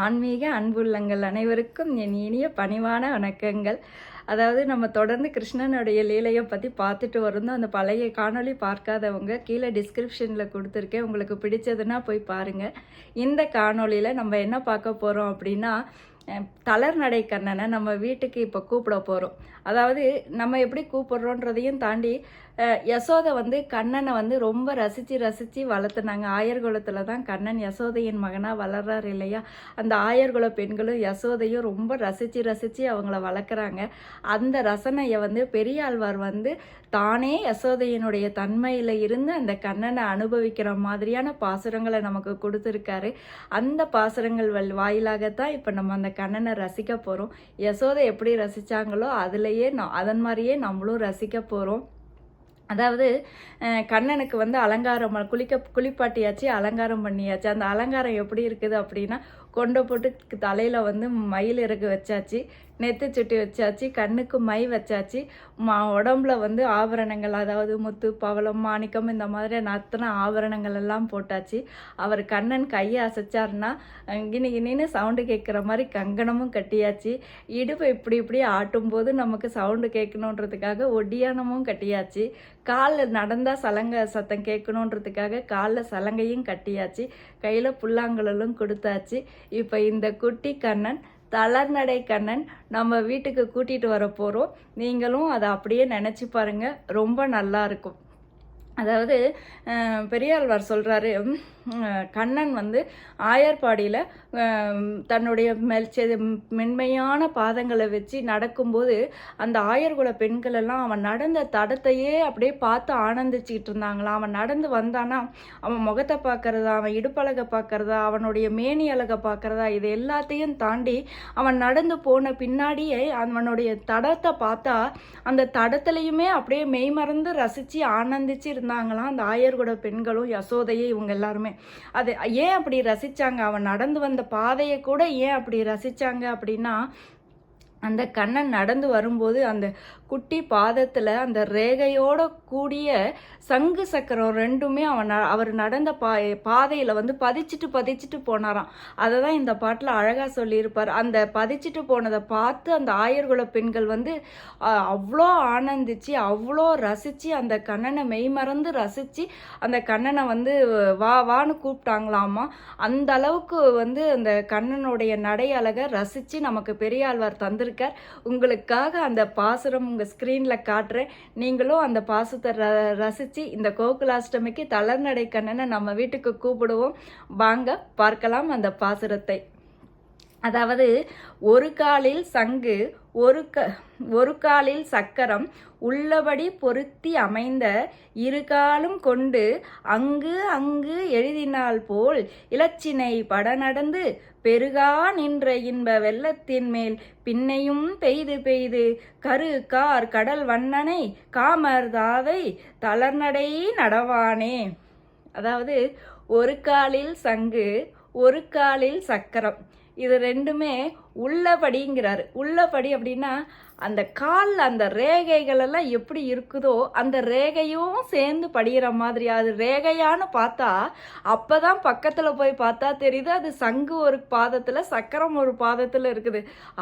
ஆன்மீக அன்புள்ளங்கள் அனைவருக்கும் என் இனிய பணிவான வணக்கங்கள். அதாவது நம்ம தொடர்ந்து கிருஷ்ணனுடைய லீலையை பற்றி பார்த்துட்டு வரணும் அந்த பழைய காணொளி பார்க்காதவங்க கீழே டிஸ்கிரிப்ஷனில் கொடுத்துருக்கேன். உங்களுக்கு பிடிச்சதுன்னா போய் பாருங்கள் இந்த காணொளியில் நம்ம என்ன பார்க்க போகிறோம் அப்படின்னா தளர்நடை தளர் நடை கண்ணனை நம்ம வீட்டுக்கு இப்போ கூப்பிட போகிறோம் அதாவது நம்ம எப்படி கூப்பிடுறோன்றதையும் தாண்டி யசோதை வந்து கண்ணனை வந்து ரொம்ப ரசித்து ரசித்து வளர்த்துனாங்க. ஆயர்குலத்தில் தான் கண்ணன் யசோதையின் மகனாக வளர்றாரு இல்லையா? அந்த ஆயர்குல பெண்களும் யசோதையும் ரொம்ப ரசித்து ரசித்து அவங்கள வளர்க்குறாங்க. அந்த ரசனையை வந்து பெரியாழ்வார் வந்து தானே யசோதையினுடைய தன்மையில் இருந்து அந்த கண்ணனை அனுபவிக்கிற மாதிரியான பாசுரங்களை நமக்கு கொடுத்துருக்காரு. அந்த பாசுரங்கள் வாயிலாகத்தான் இப்போ நம்ம அந்த கண்ணனை ரசிக்க போகிறோம் யசோதை எப்படி ரசித்தாங்களோ அதுலேயே நான் அதன் மாதிரியே நம்மளும் ரசிக்க போகிறோம் அதாவது கண்ணனுக்கு வந்து அலங்காரம் குளிக்க குளிப்பாட்டியாச்சு அலங்காரம் பண்ணியாச்சு. அந்த அலங்காரம் எப்படி இருக்குது அப்படின்னா கொண்டை போட்டு தலையில் வந்து மயில் இறகு வச்சாச்சு. நெத்து சுட்டி வச்சாச்சு கண்ணுக்கு மை வச்சாச்சு. மா உடம்புல வந்து ஆபரணங்கள் அதாவது முத்து பவளம் மாணிக்கம் இந்த மாதிரி அத்தனை ஆபரணங்கள் எல்லாம் போட்டாச்சு. அவர் கண்ணன் கையை அசைச்சாருன்னா கினி கினின்னு சவுண்டு கேட்குற மாதிரி கங்கணமும் கட்டியாச்சு. இடுப்பு இப்படி இப்படி ஆட்டும்போது நமக்கு சவுண்டு கேட்கணுன்றதுக்காக ஒடியானமும் கட்டியாச்சு. காலில் நடந்தால் சலங்கை சத்தம் கேட்கணுன்றதுக்காக காலில் சலங்கையும் கட்டியாச்சு. கையில் புல்லாங்குழலும் கொடுத்தாச்சு. இப்போ இந்த குட்டி கண்ணன் தளர்நடை கண்ணன் நம்ம வீட்டுக்கு கூட்டிகிட்டு வர போகிறோம் நீங்களும் அதை அப்படியே நினச்சி பாருங்கள் ரொம்ப நல்லா இருக்கும். அதாவது பெரியாழ்வார் சொல்கிறாரு கண்ணன் வந்து ஆயர்பாடியில் தன்னுடைய மெல் மென்மையான பாதங்களை வச்சு நடக்கும்போது அந்த ஆயர்குல பெண்கள் எல்லாம் அவன் நடந்த தடத்தையே அப்படியே பார்த்து ஆனந்திச்சுக்கிட்டு இருந்தாங்களாம். அவன் நடந்து வந்தானா அவன் முகத்தை பார்க்கறதா அவன் இடுப்பழகை பார்க்கறதா அவனுடைய மேனி அழகை பார்க்கறதா இது எல்லாத்தையும் தாண்டி அவன் நடந்து போன பின்னாடியே அவனுடைய தடத்தை பார்த்தா அந்த தடத்துலையுமே அப்படியே மெய்மறந்து ரசித்து ஆனந்திச்சு இருந்தாங்களாம் அந்த ஆயர்குட பெண்களும் யசோதையை இவங்க எல்லாருமே. அது ஏன் அப்படி ரசிச்சாங்க? அவன் நடந்து வந்த பாதையை கூட ஏன் அப்படி ரசித்தாங்க அப்படின்னா அந்த கண்ணன் நடந்து வரும்போது அந்த குட்டி பாதத்தில் அந்த ரேகையோட கூடிய சங்கு சக்கரம் ரெண்டுமே அவன் அவர் நடந்த பா பாதையில் வந்து பதிச்சுட்டு பதிச்சிட்டு போனாராம். அதை தான் இந்த பாட்டில் அழகாக சொல்லியிருப்பார். அந்த பதிச்சுட்டு போனதை பார்த்து அந்த ஆயர்குல பெண்கள் வந்து அவ்வளோ ஆனந்திச்சு அவ்வளோ ரசித்து அந்த கண்ணனை மெய்மறந்து ரசித்து அந்த கண்ணனை வந்து வா வான்னு கூப்பிட்டாங்களாமா. அந்த அளவுக்கு வந்து அந்த கண்ணனுடைய நடை அழகை ரசித்து நமக்கு பெரியாழ்வார் கொடுத்துருக்கார் உங்களுக்காக அந்த பாசுரம் உங்கள் ஸ்க்ரீனில் காட்டுறேன். நீங்களும் அந்த பாசத்தை ர ரசித்து இந்த கோகுலாஷ்டமிக்கு தளர்நடை கண்ணனை நம்ம வீட்டுக்கு கூப்பிடுவோம். வாங்க பார்க்கலாம் அந்த பாசுரத்தை. அதாவது ஒரு காலில் சங்கு ஒரு க ஒரு காலில் சக்கரம் உள்ளபடி பொருத்தி அமைந்த இரு காலும் கொண்டு அங்கு அங்கு எழுதினால் போல் இலச்சினை பட நடந்து பெருகா நின்ற இன்ப வெள்ளத்தின் மேல் பின்னையும் பெய்து பெய்து கரு கார் கடல் வண்ணனை காமர் தாவை தளர்நடை நடவானே. அதாவது ஒரு காலில் சங்கு ஒரு காலில் சக்கரம். இது ரெண்டுமே உள்ளபடிங்கிறாரு. உள்ளபடி அப்படின்னா அந்த காலில் அந்த ரேகைகளெல்லாம் எப்படி இருக்குதோ அந்த ரேகையும் சேர்ந்து படிகிற மாதிரி அது ரேகையான்னு பார்த்தா அப்போ தான் பக்கத்தில் போய் பார்த்தா தெரியுது அது சங்கு ஒரு பாதத்தில் சக்கரம் ஒரு பாதத்தில் இருக்குது.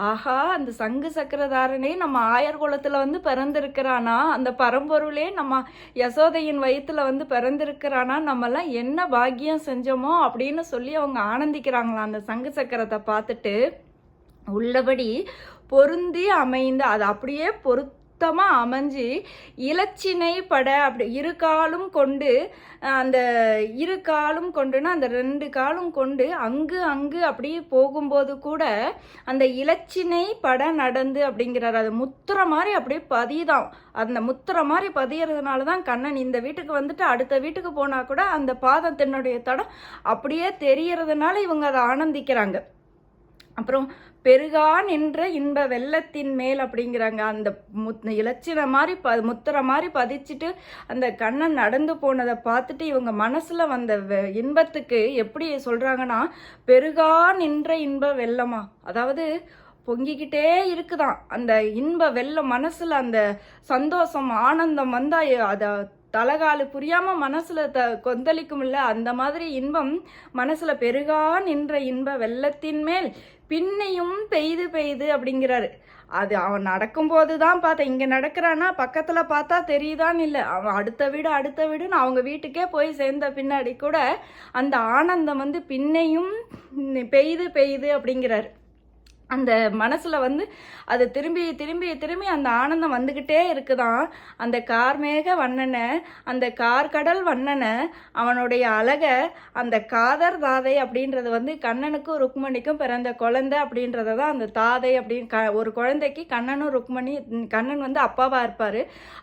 ஆஹா அந்த சங்கு சக்கரதாரனே நம்ம ஆயர் குலத்தில் வந்து பிறந்திருக்கிறானா? அந்த பரம்பொருளே நம்ம யசோதையின் வயிற்றில் வந்து பிறந்திருக்கிறானா? நம்மலாம் என்ன பாக்கியம் செஞ்சோமோ அப்படின்னு சொல்லி அவங்க ஆனந்திக்கிறாங்களாம் அந்த சங்கு சக்கரத்தை பார்த்துட்டு. உள்ளபடி பொருந்தி அமைந்த அது அப்படியே பொருத்தமாக அமைஞ்சு இலச்சினை பட அப்படி இரு காலும் கொண்டு அந்த இரு காலும் கொண்டுனா அந்த ரெண்டு காலும் கொண்டு அங்கு அங்கு அப்படியே போகும்போது கூட அந்த இலச்சினை பட நடந்து அப்படிங்கிறார். அது முத்துற மாதிரி அப்படியே பதியுதான் அந்த முத்துற மாதிரி பதியறதுனால தான் கண்ணன் இந்த வீட்டுக்கு வந்துட்டு அடுத்த வீட்டுக்கு போனால் கூட அந்த பாதத்தினுடைய தடம் அப்படியே தெரியறதுனால இவங்க அதை ஆனந்திக்கிறாங்க. அப்புறம் பெருகா நின்ற இன்ப வெள்ளத்தின் மேல் அப்படிங்கிறாங்க. அந்த முத் இலச்சின மாதிரி ப முத்துற மாதிரி பதிச்சுட்டு அந்த கண்ணன் நடந்து போனதை பார்த்துட்டு இவங்க மனசில் வந்த வெ- இன்பத்துக்கு எப்படி சொல்கிறாங்கன்னா பெருகா நின்ற இன்ப வெள்ளமா? அதாவது பொங்கிக்கிட்டே இருக்குதான். அந்த இன்ப வெள்ளம் மனசில் அந்த சந்தோஷம் ஆனந்தம் வந்தால் அதை தலகாலு புரியாமல் மனசில் த கொந்தளிக்கும் இல்லை அந்த மாதிரி இன்பம் மனசில் பெருகா நின்ற இன்ப வெள்ளத்தின் மேல் பின்னையும் பெய்து பெய்து அப்படிங்கிறாரு. அது அவன் நடக்கும்போது தான் பார்த்தேன். இங்கே நடக்கிறான்னா பக்கத்தில் பார்த்தா தெரியுதான்னு இல்லை. அவன் அடுத்த வீடு அடுத்த வீடுன்னு அவங்க வீட்டுக்கே போய் சேர்ந்த பின்னாடி கூட அந்த ஆனந்தம் வந்து பின்னையும் பெய்து பெய்து அப்படிங்கிறாரு. அந்த மனசில் வந்து அது திரும்பி திரும்பி திரும்பி அந்த ஆனந்தம் வந்துக்கிட்டே இருக்குதான். அந்த கார்மேக வண்ணனை அந்த கார்கடல் வண்ணனை அவனுடைய அழகை அந்த காதர் தாதை அப்படின்றது வந்து கண்ணனுக்கும் ருக்மணிக்கும் பிறந்த குழந்தை அப்படின்றத தான் அந்த தாதை அப்படின்னு க ஒரு குழந்தைக்கு கண்ணனும் ருக்மணி கண்ணன் வந்து அப்பாவாக இருப்பார்.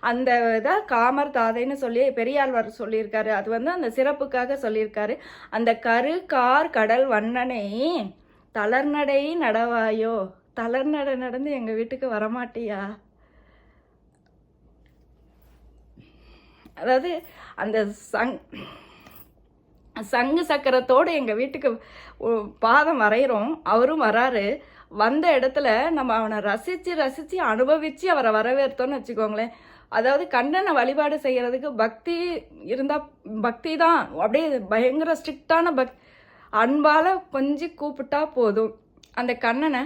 அந்த இதாக காமர் தாதைன்னு சொல்லி பெரியாழ்வார் சொல்லியிருக்காரு. அது வந்து அந்த சிறப்புக்காக சொல்லியிருக்காரு. அந்த கரு கார் கடல் வண்ணனை தளர்நடை நடவாயோ? தளர்நடை நடந்து எங்கள் வீட்டுக்கு வரமாட்டியா? அதாவது அந்த சங் சங்கு சக்கரத்தோடு எங்கள் வீட்டுக்கு பாதம் வரைகிறோம் அவரும் வராரு. வந்த இடத்துல நம்ம அவனை ரசித்து ரசித்து அனுபவித்து அவரை வரவேற்றோன்னு வச்சுக்கோங்களேன். அதாவது கண்ணனை வழிபாடு செய்கிறதுக்கு பக்தி இருந்தால் பக்தி தான். அப்படியே பயங்கர ஸ்ட்ரிக்டான பக் அன்பால் கொஞ்சம் கூப்பிட்டா போதும். அந்த கண்ணனை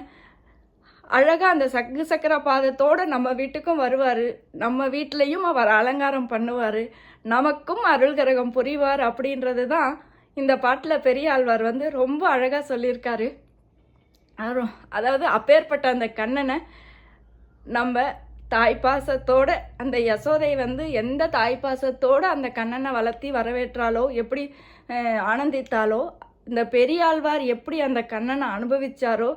அழகாக அந்த சக்கு சக்கர பாதத்தோடு நம்ம வீட்டுக்கும் வருவார். நம்ம வீட்லேயும் அவர் அலங்காரம் பண்ணுவார். நமக்கும் அருள்கரகம் புரிவார் அப்படின்றது தான் இந்த பாட்டில் பெரிய ஆழ்வார் வந்து ரொம்ப அழகாக சொல்லியிருக்காரு. அதாவது அப்பேற்பட்ட அந்த கண்ணனை நம்ம தாய்ப்பாசத்தோட அந்த யசோதை வந்து எந்த தாய்ப்பாசத்தோடு அந்த கண்ணனை வளர்த்தி வரவேற்றாலோ எப்படி ஆனந்தித்தாலோ இந்த பெரியாழ்வார் எப்படி அந்த கண்ணனை அனுபவிச்சாரோ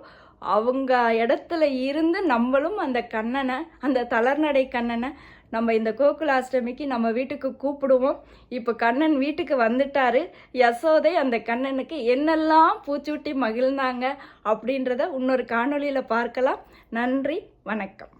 அவங்க இடத்துல இருந்து நம்மளும் அந்த கண்ணனை அந்த தளர்நடை கண்ணனை நம்ம இந்த கோகுலாஷ்டமிக்கு நம்ம வீட்டுக்கு கூப்பிடுவோம். இப்போ கண்ணன் வீட்டுக்கு வந்துட்டாரு. யசோதை அந்த கண்ணனுக்கு என்னெல்லாம் பூச்சூட்டி மகிழ்ந்தாங்க அப்படின்றத இன்னொரு காணொளியில் பார்க்கலாம். நன்றி வணக்கம்.